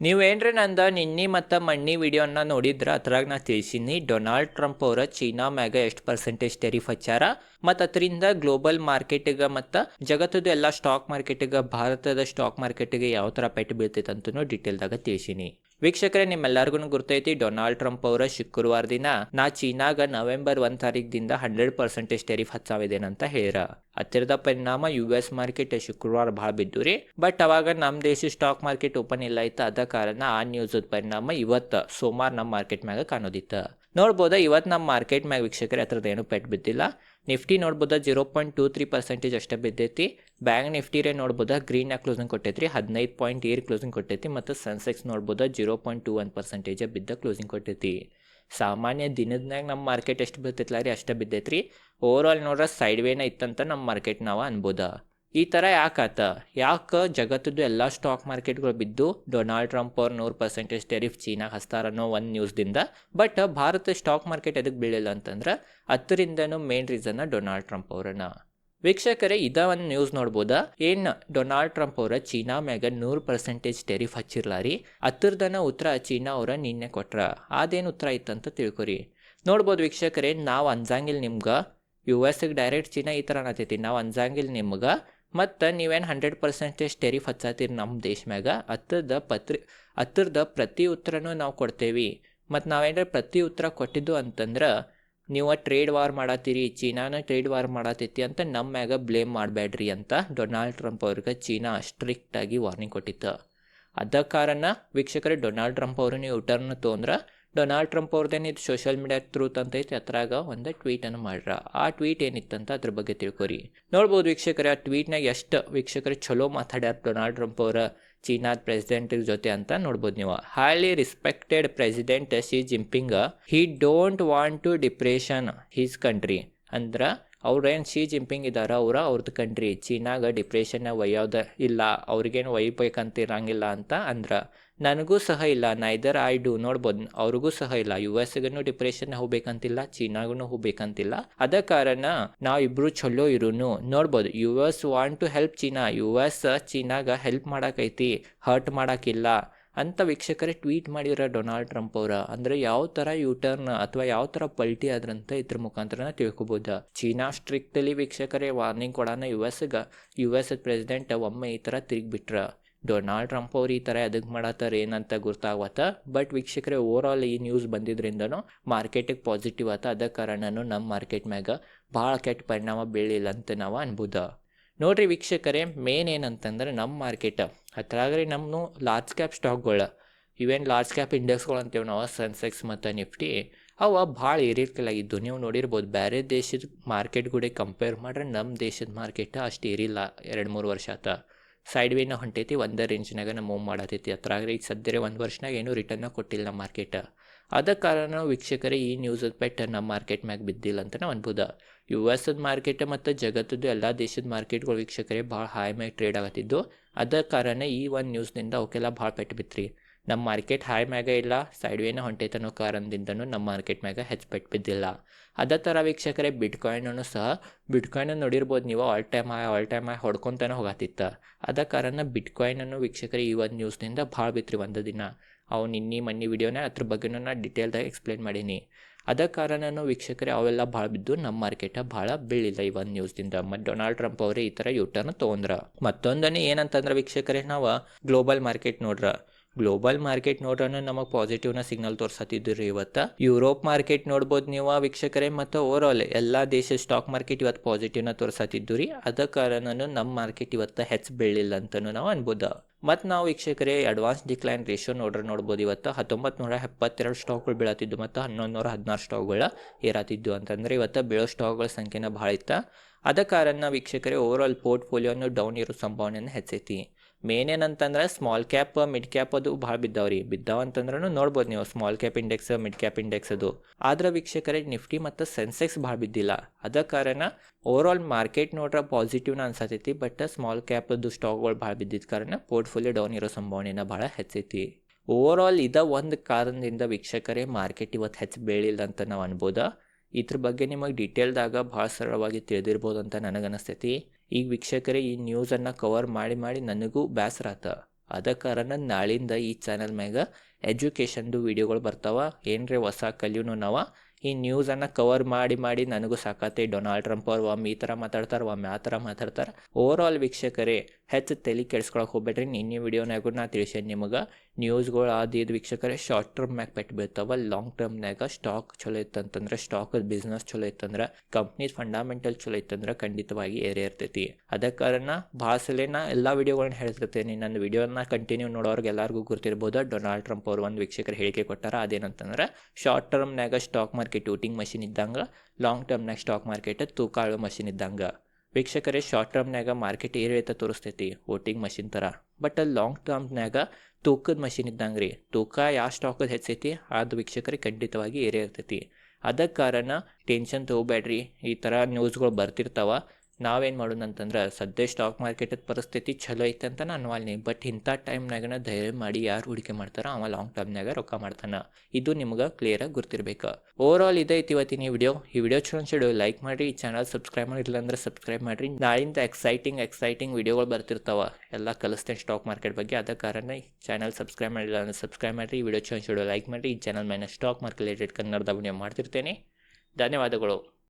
ನೀವೇನ್ರಿ ನಂದ ನಿನ್ನೆ ಮತ್ತು ಮಣ್ಣಿ ವಿಡಿಯೋನ ನೋಡಿದ್ರ ಅದ್ರಾಗ ನಾ ತಿಳಿಸೀನಿ, ಡೊನಾಲ್ಡ್ ಟ್ರಂಪ್ ಅವರ ಚೀನಾ ಮ್ಯಾಗ ಎಷ್ಟು ಪರ್ಸೆಂಟೇಜ್ ಟೆರಿಫ್ ಹಚ್ಚಾರ ಮತ್ತು ಅದರಿಂದ ಗ್ಲೋಬಲ್ ಮಾರ್ಕೆಟಿಗೆ ಮತ್ತು ಜಗತ್ತದ ಎಲ್ಲ ಸ್ಟಾಕ್ ಮಾರ್ಕೆಟಿಗೆ ಭಾರತದ ಸ್ಟಾಕ್ ಮಾರ್ಕೆಟಿಗೆ ಯಾವ ಥರ ಪೆಟ್ಟು ಬೀಳ್ತೈತೆ ಅಂತೂ ಡೀಟೇಲ್ದಾಗ ತಿಳಿಸೀನಿ. ವೀಕ್ಷಕರೇ, ನಿಮ್ಮೆಲ್ಲರಿಗೂ ಗುರ್ತೈತಿ. ಡೊನಾಲ್ಡ್ ಟ್ರಂಪ್ ಅವರ ಶುಕ್ರವಾರ ದಿನ ನಾ ಚೀನಾಗ ನವೆಂಬರ್ ಒಂದ್ ತಾರೀಕಿದಿಂದ ಹಂಡ್ರೆಡ್ ಪರ್ಸೆಂಟೇಜ್ ಟೆರಿಫ್ ಹಚ್ಚಾವಿದೇನಂತ ಹೇಳ್ಯಾರ. ಹತ್ತಿರದ ಪರಿಣಾಮ ಯು ಎಸ್ ಮಾರ್ಕೆಟ್ ಶುಕ್ರವಾರ ಭಾಳ ಬಿದ್ದು ರೀ. ಬಟ್ ಅವಾಗ ನಮ್ಮ ದೇಶ ಸ್ಟಾಕ್ ಮಾರ್ಕೆಟ್ ಓಪನ್ ಇಲ್ಲ ಇತ್ತು. ಅದ ಕಾರಣ ಆ ನ್ಯೂಸ್ ಪರಿಣಾಮ ಇವತ್ತು ಸೋಮವಾರ ನಮ್ಮ ಮಾರ್ಕೆಟ್ ಮ್ಯಾಗ ಕಾಣೋದಿತ್ತು. ನೋಡ್ಬೋದಾ, ಇವತ್ತು ನಮ್ಮ ಮಾರ್ಕೆಟ್ ಮ್ಯಾಗ ವೀಕ್ಷಕರೇ, ಹತ್ರದ ಏನು ಪೆಟ್ ಬಿದ್ದಿಲ್ಲ. Nifty ನೋಡ್ಬೋದ, zero point two three percentage ಅಷ್ಟೇ ಬಿದ್ದೈತಿ. ಬ್ಯಾಂಕ್ ನಿಫ್ಟಿ ರೇ ನೋಡ್ಬೋದ? Green closing ಕೊಟ್ಟೈತ್ರಿ. ಹದಿನೈದು ಪಾಯಿಂಟ್ ಏರ್ ಕ್ಲೋಸಿಂಗ್ ಕೊಟ್ಟೈತಿ. ಮತ್ತು ಸೆನ್ಸೆಕ್ಸ್ ನೋಡ್ಬೋದು? Zero point two one percentage ಬಿದ್ದ ಕ್ಲೋಸಿಂಗ್ ಕೊಟ್ಟೈತಿ. ಸಾಮಾನ್ಯ ದಿನದಾಗ ನಮ್ಮ ಮಾರ್ಕೆಟ್ ಎಷ್ಟು ಬೀಳ್ತೈತಿಲ್ಲ ರೀ? ಅಷ್ಟೇ ಬಿದ್ದೈತ್ರಿ. ಓವರ್ ಆಲ್ ನೋಡ್ರೆ ಸೈಡ್ ವೇನ ಇತ್ತಂತ ನಮ್ಮ ಮಾರ್ಕೆಟ್ ನಾವು ಅನ್ಬೋದ? ಈ ಥರ ಯಾಕಾತ ಯಾಕೆ ಜಗತ್ತದ್ದು ಎಲ್ಲ ಸ್ಟಾಕ್ ಮಾರ್ಕೆಟ್ಗಳು ಬಿದ್ದು ಡೊನಾಲ್ಡ್ ಟ್ರಂಪ್ ಅವ್ರು ನೂರು ಪರ್ಸೆಂಟೇಜ್ ಟೆರಿಫ್ ಚೀನಾಗ ಹಸ್ತಾರ ಅನ್ನೋ ಒಂದು ನ್ಯೂಸ್ದಿಂದ ಬಟ್ ಭಾರತ ಸ್ಟಾಕ್ ಮಾರ್ಕೆಟ್ ಎದಕ್ಕೆ ಬೀಳಿಲ್ಲ ಅಂತಂದ್ರೆ ಹತ್ತರಿಂದನೂ ಮೇನ್ ರೀಸನ್ನ ಡೊನಾಲ್ಡ್ ಟ್ರಂಪ್ ಅವರನ್ನ. ವೀಕ್ಷಕರೇ ಇದ ಒಂದು ನ್ಯೂಸ್ ನೋಡ್ಬೋದಾ? ಏನ್ ಡೊನಾಲ್ಡ್ ಟ್ರಂಪ್ ಅವರ ಚೀನಾ ಮ್ಯಾಗ ನೂರು ಪರ್ಸೆಂಟೇಜ್ ಟೆರಿಫ್ ಹಚ್ಚಿರ್ಲಾರಿ? ಹತ್ತಿರದನ ಉತ್ತರ ಚೀನಾ ಅವರ ನಿನ್ನೆ ಕೊಟ್ರ. ಅದೇನು ಉತ್ತರ ಇತ್ತಂತ ತಿಳ್ಕೊರಿ. ನೋಡ್ಬೋದು ವೀಕ್ಷಕರೇ, ನಾವು ಅಂಜಾಂಗಿಲ್ ನಿಮ್ಗೆ ಯು ಎಸ್ಗೆ ಡೈರೆಕ್ಟ್ ಚೀನಾ ಈ ಥರ ಅನ್ನತೈತಿ ನಾವು ಅಂಜಾಂಗಿಲ್ ನಿಮ್ಗೆ, ಮತ್ತು ನೀವೇನು ಹಂಡ್ರೆಡ್ ಪರ್ಸೆಂಟೇಜ್ ಟೆರಿಫ್ ಹಚ್ಚಾತೀರಿ ನಮ್ಮ ದೇಶ ಮ್ಯಾಗ? ಹತ್ತದ ಪತ್ರಿ, ಹತ್ತಿರದ ಪ್ರತಿ ಉತ್ತರನೂ ನಾವು ಕೊಡ್ತೇವಿ. ಮತ್ತು ನಾವೇನಾರ ಪ್ರತಿ ಉತ್ತರ ಕೊಟ್ಟಿದ್ದು ಅಂತಂದ್ರೆ ನೀವು ಟ್ರೇಡ್ ವಾರ್ ಮಾಡತ್ತೀರಿ ಚೀನಾನ ಟ್ರೇಡ್ ವಾರ್ ಮಾಡತ್ತೈತಿ ಅಂತ ನಮ್ಮ ಮ್ಯಾಗ ಬ್ಲೇಮ್ ಮಾಡಬೇಡ್ರಿ ಅಂತ ಡೊನಾಲ್ಡ್ ಟ್ರಂಪ್ ಅವ್ರಿಗೆ ಚೀನಾ ಸ್ಟ್ರಿಕ್ಟಾಗಿ ವಾರ್ನಿಂಗ್ ಕೊಟ್ಟಿತ್ತು. ಅದ ಕಾರಣ ವೀಕ್ಷಕರೇ ಡೊನಾಲ್ಡ್ ಟ್ರಂಪ್ ಅವರು ನೀವು ಟರ್ನ್ ತೊಗೊಂಡ್ರೆ ಡೊನಾಲ್ಡ್ ಟ್ರಂಪ್ ಅವ್ರದ್ದೇನು ಇದು ಸೋಷಿಯಲ್ ಮೀಡಿಯಾ ತ್ರೂತ್ ಅಂತ ಅದ್ರಾಗ ಒಂದು ಟ್ವೀಟನ್ನು ಮಾಡ್ರ. ಆ ಟ್ವೀಟ್ ಏನಿತ್ತಂತ ಅದ್ರ ಬಗ್ಗೆ ತಿಳ್ಕೊರಿ. ನೋಡ್ಬೋದು ವೀಕ್ಷಕರೇ, ಆ ಟ್ವೀಟ್ನಾಗ ಎಷ್ಟು ವೀಕ್ಷಕರು ಚಲೋ ಮಾತಾಡ್ಯಾರ ಡೊನಾಲ್ಡ್ ಟ್ರಂಪ್ ಅವರ. ಚೀನಾದ ಪ್ರೆಸಿಡೆಂಟ್ ಜೊತೆ ಅಂತ ನೋಡ್ಬೋದು ನೀವು. Highly respected president Xi Jinping he don't want to depression his country ಅಂದ್ರೆ ಅವ್ರೇನು ಶಿ ಜಿಂಪಿಂಗ್ ಇದ್ದಾರೆ ಅವ್ರ ಅವ್ರದ್ದು ಕಂಟ್ರಿ ಚೀನಾಗ ಡಿಪ್ರೆಷನ್ನ ಒಯ್ಯೋದ ಇಲ್ಲ. ಅವ್ರಿಗೇನು ಒಯ್ಬೇಕಂತ ಇರಂಗಿಲ್ಲ ಅಂತ ಅಂದ್ರೆ, ನನಗೂ ಸಹ ಇಲ್ಲ. ನೈದರ್ ಐ ಡು ನೋಡ್ಬೋದು. ಅವ್ರಿಗೂ ಸಹ ಇಲ್ಲ. ಯು ಎಸ್ಗೂ ಡಿಪ್ರೆಷನ್ ಹೋಗ್ಬೇಕಂತಿಲ್ಲ. ಚೀನಾಗೂ ಹೋಗ್ಬೇಕಂತಿಲ್ಲ. ಅದ ಕಾರಣ ನಾವು ಇಬ್ರು ಚಲೋ ಇರುನು. ನೋಡ್ಬೋದು U S want to help China U S ಚೀನಾಗ help ಮಾಡಕೈತಿ. ಹರ್ಟ್ ಮಾಡಕ್ಕಿಲ್ಲ ಅಂತ ವೀಕ್ಷಕರೇ ಟ್ವೀಟ್ ಮಾಡಿರೋ ಡೊನಾಲ್ಡ್ ಟ್ರಂಪ್ ಅವರ. ಅಂದ್ರೆ ಯಾವ ಥರ ಯೂಟರ್ನ್ ಅಥವಾ ಯಾವ ಥರ ಪಲ್ಟಿ ಆದ್ರಂತ ಇದ್ರ ಮುಖಾಂತರ ತಿಳ್ಕೊಬೋದು. ಚೀನಾ ಸ್ಟ್ರಿಕ್ಟಲಿ ವೀಕ್ಷಕರೇ ವಾರ್ನಿಂಗ್ ಕೊಡೋಣ ಯು ಎಸ್ಗೆ ಯು ಎಸ್ ಪ್ರೆಸಿಡೆಂಟ್ ಒಮ್ಮೆ ಈ ಥರ ತಿರುಗಿಬಿಟ್ರ. ಡೊನಾಲ್ಡ್ ಟ್ರಂಪ್ ಅವ್ರು ಈ ಥರ ಎದಕ್ಕೆ ಮಾಡತ್ತಾರ ಏನಂತ ಗೊತ್ತಾಗತ್ತ ಬಟ್ ವೀಕ್ಷಕರೇ ಓವರ್ ಈ ನ್ಯೂಸ್ ಬಂದಿದ್ರಿಂದನೂ ಮಾರ್ಕೆಟಿಗೆ ಪಾಸಿಟಿವ್ ಆತ. ಅದ ಕಾರಣನೂ ನಮ್ಮ ಮಾರ್ಕೆಟ್ ಮ್ಯಾಗ ಭಾಳ ಕೆಟ್ಟ ಪರಿಣಾಮ ಬೀಳಿಲ್ಲ ಅಂತ ನಾವು ಅನ್ಬೋದ. ನೋಡ್ರಿ ವೀಕ್ಷಕರೇ ಮೇನ್ ಏನಂತಂದ್ರೆ ನಮ್ಮ ಮಾರ್ಕೆಟ್ ಅದ್ರಾಗ್ರಿ ನಮ್ಮನು ಲಾರ್ಜ್ ಕ್ಯಾಪ್ ಸ್ಟಾಕ್ಗಳು ಇವೇನು ಲಾರ್ಜ್ ಕ್ಯಾಪ್ ಇಂಡೆಕ್ಸ್ಗಳು ಅಂತೇವೆ ನಾವು ಸೆನ್ಸೆಕ್ಸ್ ಮತ್ತು ನಿಫ್ಟಿ ಅವ ಭಾಳ ಏರಿರ್ಕಲಾಗಿದ್ದು ನೀವು ನೋಡಿರ್ಬೋದು ಬೇರೆ ದೇಶದ ಮಾರ್ಕೆಟ್ ಕೂಡ ಕಂಪೇರ್ ಮಾಡ್ರೆ ನಮ್ಮ ದೇಶದ ಮಾರ್ಕೆಟ್ ಅಷ್ಟು ಏರಿಲ್ಲ, ಎರಡು ಮೂರು ವರ್ಷ ಆತ. ಸೈಡ್ ವೇನ ಹೊಂಟೈತಿ, ಒಂದೇ ರೇಂಜ್ನಾಗ ನಾವು ಮೂವ್ ಮಾಡತೈತಿ. ಹತ್ರಾಗ್ರಿ ಈಗ ಸದ್ಯರೆ ಒಂದು ವರ್ಷನಾಗ ಏನೂ ರಿಟರ್ನ ಕೊಟ್ಟಿಲ್ಲ ನಮ್ಮ ಮಾರ್ಕೆಟ್ ಅದ ಕಾರಣ ವೀಕ್ಷಕರೇ, ಈ ನ್ಯೂಸ್ ಪೆಟ್ ನಮ್ಮ ಮಾರ್ಕೆಟ್ ಮ್ಯಾಗ ಬಿದ್ದಿಲ್ಲ ಅಂತ ನಾವು ಅನ್ಬೋದ. ಯು ಎಸ್ ಮಾರ್ಕೆಟ್ ಮತ್ತು ಜಗತ್ತದ್ದು ಎಲ್ಲ ದೇಶದ ಮಾರ್ಕೆಟ್ಗಳು ವೀಕ್ಷಕರೇ ಭಾಳ ಹೈ ಮ್ಯಾಗ ಟ್ರೇಡ್ ಆಗತ್ತಿದ್ದು. ಅದ ಕಾರಣ ಈ ಒಂದು ನ್ಯೂಸ್ನಿಂದ ಅವಕ್ಕೆಲ್ಲ ಭಾಳ ಪೆಟ್ಟು ಬಿತ್ರಿ. ನಮ್ಮ ಮಾರ್ಕೆಟ್ ಹೈ ಮ್ಯಾಗ ಇಲ್ಲ ಸೈಡ್ ವೇನ ಹೊಂಟೈತನೋ ಕಾರಣದಿಂದನೂ ನಮ್ಮ ಮಾರ್ಕೆಟ್ ಮ್ಯಾಗ ಹೆಚ್ಚು ಪೆಟ್ಟು ಬಿದ್ದಿಲ್ಲ. ಅದೇ ಥರ ವೀಕ್ಷಕರೇ ಬಿಟ್ಕಾಯಿನೂ ಸಹ ಬಿಟ್ಕಾಯಿನ್ ನೋಡಿರ್ಬೋದು ನೀವು all time high all time high ಹೊಡ್ಕೊತಾನೆ ಹೋಗತ್ತಿತ್ತ ಅದ ಕಾರಣ ಬಿಟ್ಕಾಯಿನನ್ನು ವೀಕ್ಷಕರೇ ಈ ಒಂದು ನ್ಯೂಸ್ನಿಂದ ಭಾಳ ಬಿತ್ರಿ ಒಂದು ದಿನ. ಅವು ನಿನ್ನೆ, ಮನ್ನಿ ವಿಡಿಯೋನೇ ಅದ್ರ ಬಗ್ಗೆನೂ ನಾನು ಡಿಟೇಲ್ದಾಗ ಎಕ್ಸ್ಪ್ಲೇನ್ ಮಾಡೀನಿ. ಅದ ಕಾರಣನೂ ವೀಕ್ಷಕರೇ, ಅವೆಲ್ಲ ಭಾಳ ಬಿದ್ದು ನಮ್ಮ ಮಾರ್ಕೆಟ ಭಾಳ ಬೀಳಿಲ್ಲ ಈ ಒಂದು ನ್ಯೂಸ್ದಿಂದ ಮತ್ತು ಡೊನಾಲ್ಡ್ ಟ್ರಂಪ್ ಅವರೇ ಈ ಥರ ಯೂಟರ್ನ್ ತೊಗೊಂಡ್ರ. ಮತ್ತೊಂದನೇ ಏನಂತಂದ್ರೆ ವೀಕ್ಷಕರೇ, ನಾವು ಗ್ಲೋಬಲ್ ಮಾರ್ಕೆಟ್ ನೋಡ್ರ. ಗ್ಲೋಬಲ್ ಮಾರ್ಕೆಟ್ ನೋಡ್ರನು ನಮಗೆ ಪಾಸಿಟಿವ್ನ ಸಿಗ್ನಲ್ ತೋರ್ಸತ್ತಿದ್ದು ರೀ ಇವತ್ತು. ಯುರೋಪ್ ಮಾರ್ಕೆಟ್ ನೋಡ್ಬೋದು ನೀವು ವೀಕ್ಷಕರೇ, ಮತ್ತು ಓವರ್ ಆಲ್ ಎಲ್ಲ ದೇಶದ ಸ್ಟಾಕ್ ಮಾರ್ಕೆಟ್ ಇವತ್ತು ಪಾಸಿಟಿವ್ನ ತೋರ್ಸತ್ತಿದ್ದು ರೀ ಅದ ಕಾರಣನೂ ನಮ್ಮ ಮಾರ್ಕೆಟ್ ಇವತ್ತು ಹೆಚ್ಚು ಬೀಳಿಲ್ಲ ಅಂತಲೂ ನಾವು ಅನ್ಬೋದು. ಮತ್ತು ನಾವು ವೀಕ್ಷಕರೇ ಅಡ್ವಾನ್ಸ್ ಡಿಕ್ಲೈನ್ ರೇಷಿಯೋ ನೋಡ್ರೆ, ನೋಡ್ಬೋದು. ಇವತ್ತು ಹತ್ತೊಂಬತ್ತು ನೂರ ಎಪ್ಪತ್ತೆರಡು ಸ್ಟಾಕ್ಗಳು ಬೀಳತ್ತಿದ್ದು ಮತ್ತು ಹನ್ನೊಂದು ನೂರ ಹದಿನಾರು ಸ್ಟಾಕ್ಗಳು ಏರಾತಿದ್ದು ಅಂತಂದರೆ ಇವತ್ತು ಬೀಳೋ ಸ್ಟಾಕ್ಗಳ ಸಂಖ್ಯೆನ ಭಾಳ ಇತ್ತು. ಅದ ಕಾರಣ ವೀಕ್ಷಕರೇ ಓವರ್ ಆಲ್ ಪೋರ್ಟ್ಫೋಲಿಯೋನು ಡೌನ್ ಇರೋ ಸಂಭಾವನೆಯನ್ನು ಹೆಚ್ಚೈತಿ. ಮೇನ್ ಏನಂತಂದ್ರೆ ಸ್ಮಾಲ್ ಕ್ಯಾಪ್ ಮಿಡ್ ಕ್ಯಾಪ್ ಅದು ಭಾಳ ಬಿದ್ದಾವ್ರಿ ಬಿದ್ದಾವ ಅಂತಂದ್ರೂ ನೋಡ್ಬೋದು ನೀವು small cap index mid cap index ಅದು. ಆದ್ರೆ ವೀಕ್ಷಕರೇ, ನಿಫ್ಟಿ ಮತ್ತು ಸೆನ್ಸೆಕ್ಸ್ ಭಾಳ ಬಿದ್ದಿಲ್ಲ. ಅದ ಕಾರಣ ಓವರ್ ಆಲ್ ಮಾರ್ಕೆಟ್ ನೋಡ್ರೆ ಪಾಸಿಟಿವ್ನ ಅನ್ಸತೈತಿ ಬಟ್ ಸ್ಮಾಲ್ ಕ್ಯಾಪ್ದು ಸ್ಟಾಕ್ಗಳು ಭಾಳ ಬಿದ್ದಿದ್ದ ಕಾರಣ ಪೋರ್ಟ್ಫೋಲಿಯೋ ಡೌನ್ ಇರೋ ಸಂಭಾವನೆನ ಭಾಳ ಹೆಚ್ಚೈತಿ. ಓವರ್ ಆಲ್ ಇದ ಒಂದು ಕಾರಣದಿಂದ ವೀಕ್ಷಕರೇ ಮಾರ್ಕೆಟ್ ಇವತ್ತು ಹೆಚ್ಚು ಬೀಳಿಲ್ಲ ಅಂತ ನಾವು ಅನ್ಬೋದಾ. ಇದ್ರ ಬಗ್ಗೆ ನಿಮಗೆ ಡೀಟೇಲ್ದಾಗ ಭಾಳ ಸರಳವಾಗಿ ತಿಳಿದಿರ್ಬೋದು ಅಂತ ನನಗನ್ನಿಸ್ತೈತಿ. ಈಗ ವೀಕ್ಷಕರೇ, ಈ ನ್ಯೂಸನ್ನು ಕವರ್ ಮಾಡಿ ಮಾಡಿ ನನಗೂ ಬೇಸರ ಆತ. ಅದ ಕಾರಣ ನಾಳಿಂದ ಈ ಚಾನಲ್ ಮ್ಯಾಗ ಎಜುಕೇಷನ್ದು ವೀಡಿಯೋಗಳು ಬರ್ತಾವ. ಏನ್ರೀ ಹೊಸ ಕಲಿಯೂನು ನಾವ? ಈ ನ್ಯೂಸನ್ನು ಕವರ್ ಮಾಡಿ ಮಾಡಿ ನನಗೂ ಸಾಕತ್ತೆ ಡೊನಾಲ್ಡ್ ಟ್ರಂಪ್ ಅವ್ರು ಒಮ್ಮೆ ಈ ಥರ ಮಾತಾಡ್ತಾರೆ, ಒಮ್ಮೆ ಆ ಥರ ಮಾತಾಡ್ತಾರೆ. ಓವರ್ ಆಲ್ ವೀಕ್ಷಕರೇ, ಹೆಚ್ಚು ತಲೆ ಕೆಡ್ಸ್ಕೊಳಕ್ಕೆ ಹೋಗ್ಬೇಡ್ರಿ. ನಿನ್ನೆ ವಿಡಿಯೋನಾಗೂ ನಾ ತಿಳಿಸೇನೆ ನಿಮಗೆ. ನ್ಯೂಸ್ಗಳು ಅದು ಇದು ವೀಕ್ಷಕರೇ ಶಾರ್ಟ್ ಟರ್ಮ್ ಮ್ಯಾಗ ಪೆಟ್ಟು ಬೀಳ್ತಾವ ಲಾಂಗ್ ಟರ್ಮ್ನಾಗ ಸ್ಟಾಕ್ ಚಲೋ ಇತ್ತಂತಂದ್ರೆ ಸ್ಟಾಕ್ ಬಿಸ್ನೆಸ್ ಚಲೋ ಇತ್ತಂದ್ರೆ ಕಂಪ್ನಿ ಫಂಡಮೆಂಟಲ್ ಚಲೋ ಇತ್ತಂದ್ರೆ ಖಂಡಿತವಾಗಿ ಏರಿಯ ಇರ್ತೈತಿ ಅದ ಕಾರಣ ಭಾಳ ಸಲ ನಾ ಎಲ್ಲ ವಿಡಿಯೋಗಳನ್ನ ಹೇಳ್ತಿರ್ತೀನಿ. ನನ್ನ ವಿಡಿಯೋನ ಕಂಟಿನ್ಯೂ ನೋಡೋರ್ಗೆ ಎಲ್ಲರಿಗೂ ಗೊತ್ತಿರ್ಬೋದು ಡೊನಾಲ್ಡ್ ಟ್ರಂಪ್ ಅವರು ಒಂದು ವೀಕ್ಷಕರು ಹೇಳಿಕೆ ಕೊಟ್ಟಾರ. ಅದೇನಂತಂದ್ರೆ ಶಾರ್ಟ್ ಟರ್ಮ್ನಾಗ ಸ್ಟಾಕ್ ಮಾರ್ಕೆಟ್ ಊಟಿಂಗ್ ಮಷಿನ್ ಇದ್ದಂಗೆ ಲಾಂಗ್ ಟರ್ಮ್ನಾಗ ಸ್ಟಾಕ್ ಮಾರ್ಕೆಟ್ ತೂಕಾಳು ಮಷಿನ್ ಇದ್ದಂಗೆ. ವೀಕ್ಷಕರೇ ಶಾರ್ಟ್ ಟರ್ಮ್ನಾಗ ಮಾರ್ಕೆಟ್ ಏರಿಳಿತ ತೋರಿಸ್ತೈತಿ ವೋಟಿಂಗ್ ಮಷಿನ್ ಥರ ಬಟ್ ಅಲ್ಲಿ ಲಾಂಗ್ ಟರ್ಮ್ನಾಗ ತೂಕದ ಮಷಿನ್ ಇದ್ದಂಗೆ ರೀ. ತೂಕ ಯಾವ ಸ್ಟಾಕದ ಹೆಚ್ಚೈತಿ, ಅದು ವೀಕ್ಷಕರಿಗೆ ಖಂಡಿತವಾಗಿ ಏರಿ ಇರ್ತೈತಿ ಅದಕ್ಕೆ ಕಾರಣ ಟೆನ್ಷನ್ ತೊಗೋಬೇಡ್ರಿ, ಈ ಥರ ನ್ಯೂಸ್ಗಳು ಬರ್ತಿರ್ತಾವ. ನಾವೇನು ಮಾಡೋಣ ಅಂತಂದ್ರೆ ಸದ್ಯ ಸ್ಟಾಕ್ ಮಾರ್ಕೆಟದ ಪರಿಸ್ಥಿತಿ ಚಲೋ ಐತೆ ಅಂತ ನಾನು ಅನ್ವಾಲ್ನಿ. ಬಟ್ ಇಂಥ ಟೈಮ್ನಾಗನ ಧೈರ್ಯ ಮಾಡಿ ಯಾರು ಹೂಡಿಕೆ ಮಾಡ್ತಾರೋ ಅವ ಲಾಂಗ್ ಟರ್ಮ್ನಾಗ ರೊಕ್ಕ ಮಾಡ್ತಾನೆ. ಇದು ನಿಮ್ಗೆ ಕ್ಲಿಯರಾಗಿ ಗುರ್ತಿರ್ಬೇಕು. ಓವರ್ ಆಲ್ ಇದೈತಿ ಇವತ್ತಿನ ವಿಡಿಯೋ ಈ ವಿಡಿಯೋ ಚಲೋ ಅನ್ಸಿಡು ಲೈಕ್ ಮಾಡಿರಿ ಚಾನಲ್ ಸಬ್ಸ್ಕ್ರೈಬ್ ಮಾಡಿಲ್ಲ ಅಂದ್ರೆ ಸಬ್ಸ್ಕ್ರೈಬ್ ಮಾಡಿರಿ. ನಾಳಿಂದ ಎಕ್ಸೈಟಿಂಗ್ ಎಕ್ಸೈಟಿಂಗ್ ವಿಡಿಯೋಗಳು ಬರ್ತಿರ್ತಾವ. ಎಲ್ಲ ಕಲಿಸ್ತೇನೆ ಸ್ಟಾಕ್ ಮಾರ್ಕೆಟ್ ಬಗ್ಗೆ. ಅದ ಕಾರಣ ಚಾನಲ್ ಸಬ್ಸ್ಕ್ರೈಬ್ ಮಾಡಿಲ್ಲ ಅಂದ್ರೆ ಸಬ್ಸ್ಕ್ರೈಬ್ ಮಾಡಿರಿ ವಿಡಿಯೋ ಚಲೋ ಅನ್ಸಿಡು ಲೈಕ್ ಮಾಡಿರಿ. ಈ ಚಾನಲ್ ಮೇಲೆ ಸ್ಟಾಕ್ ಮಾರ್ಕೆಟ್ ರಿಲೇಟೆಡ್ ಕನ್ನಡದ ವಿಡಿಯೋ ಮಾಡ್ತಿರ್ತೇನೆ. ಧನ್ಯವಾದಗಳು.